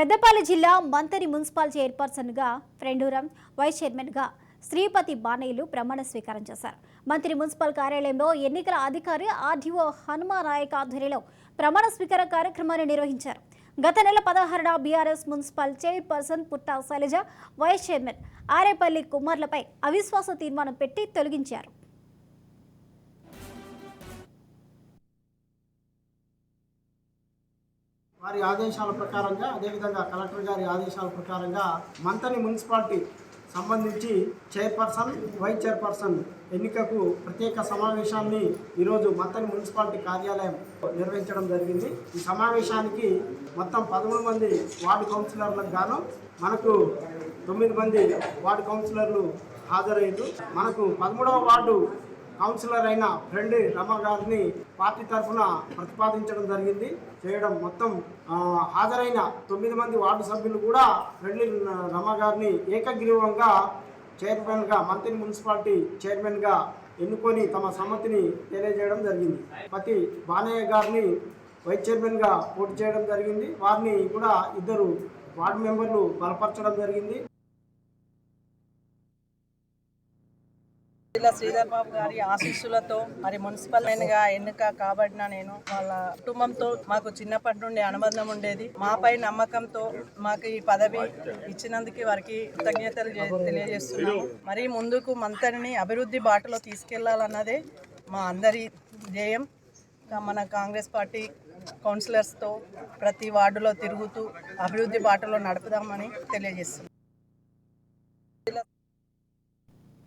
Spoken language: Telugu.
పెద్దపల్లి జిల్లా మంతరి మున్సిపల్ చైర్పర్సన్గా ఫ్రెండూరం వైస్ చైర్మన్గా శ్రీపతి బాణయ్యలు ప్రమాణ స్వీకారం చేశారు. మంత్రి మున్సిపల్ కార్యాలయంలో ఎన్నికల అధికారి ఆర్డీఓ హనుమానాయక్ ఆధ్వర్యంలో ప్రమాణ స్వీకార కార్యక్రమాన్ని నిర్వహించారు. గత నెల పదహారున BRS municipal chairperson Putta Shailaja vice chairman Arepalli కుమార్లపై అవిశ్వాస తీర్మానం పెట్టి తొలగించారు. వారి ఆదేశాల ప్రకారంగా అదేవిధంగా కలెక్టర్ గారి ఆదేశాల ప్రకారంగా మంతని మున్సిపాలిటీ సంబంధించి చైర్పర్సన్ వైస్ చైర్పర్సన్ ఎన్నికకు ప్రత్యేక సమావేశాన్ని ఈరోజు మంతని మున్సిపాలిటీ కార్యాలయం నిర్వహించడం జరిగింది. ఈ సమావేశానికి మొత్తం పదమూడు మంది వార్డు కౌన్సిలర్లకు గాను మనకు తొమ్మిది మంది వార్డు కౌన్సిలర్లు హాజరయ్యారు. మనకు పదమూడవ వార్డు కౌన్సిలర్ అయిన ఫ్రెండ్ రమ గారిని పార్టీ తరఫున ప్రతిపాదించడం జరిగింది. చేయడం మొత్తం హాజరైన తొమ్మిది మంది వార్డు సభ్యులు కూడా ఫ్రెండ్లీ రమ గారిని ఏకగ్రీవంగా చైర్మన్గా మంత్రి మున్సిపాలిటీ చైర్మన్గా ఎన్నుకొని తమ సమ్మతిని తెలియజేయడం జరిగింది. పతి బానయ్య గారిని వైస్ చైర్మన్గా పోటీ చేయడం జరిగింది. వారిని కూడా ఇద్దరు వార్డు మెంబర్లు బలపరచడం జరిగింది. జిల్లా శ్రీధర్ బాబు గారి ఆశీస్సులతో మరి మున్సిపల్గా ఎన్నిక కాబడిన నేను వాళ్ళ కుటుంబంతో మాకు చిన్నప్పటి నుండి అనుబంధం ఉండేది. మాపై నమ్మకంతో మాకు ఈ పదవి ఇచ్చినందుకు వారికి కృతజ్ఞతలు తెలియజేస్తున్నాము. మరి ముందుకు మంతరిని అభివృద్ధి బాటలో తీసుకెళ్ళాలన్నదే మా అందరి ధ్యేయం. మన కాంగ్రెస్ పార్టీ కౌన్సిలర్స్తో ప్రతి వార్డులో తిరుగుతూ అభివృద్ధి బాటలో నడుపుదామని తెలియజేస్తున్నాం.